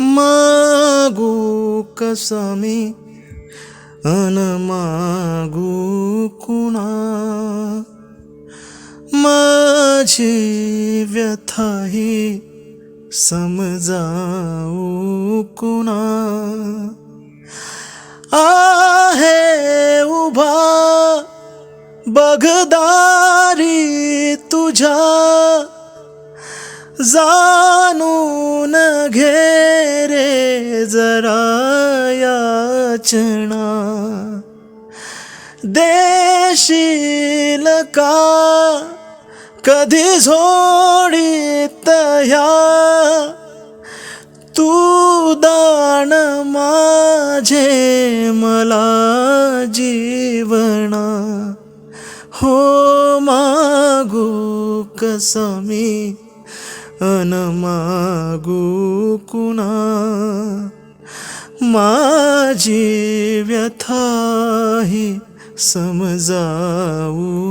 मागू कसा मी अन मागू कुणा? माझी व्यथाही समजाऊ कुणा? आहे उभा बघदारी तुझ्या जाणून घे रे जरा याचना. देशील का? कधी झोडीत ह्या? तू दान माझे मला जीवना. हो मागू कसमी. अन मागू कुणा? माझी व्यथाही समजाऊ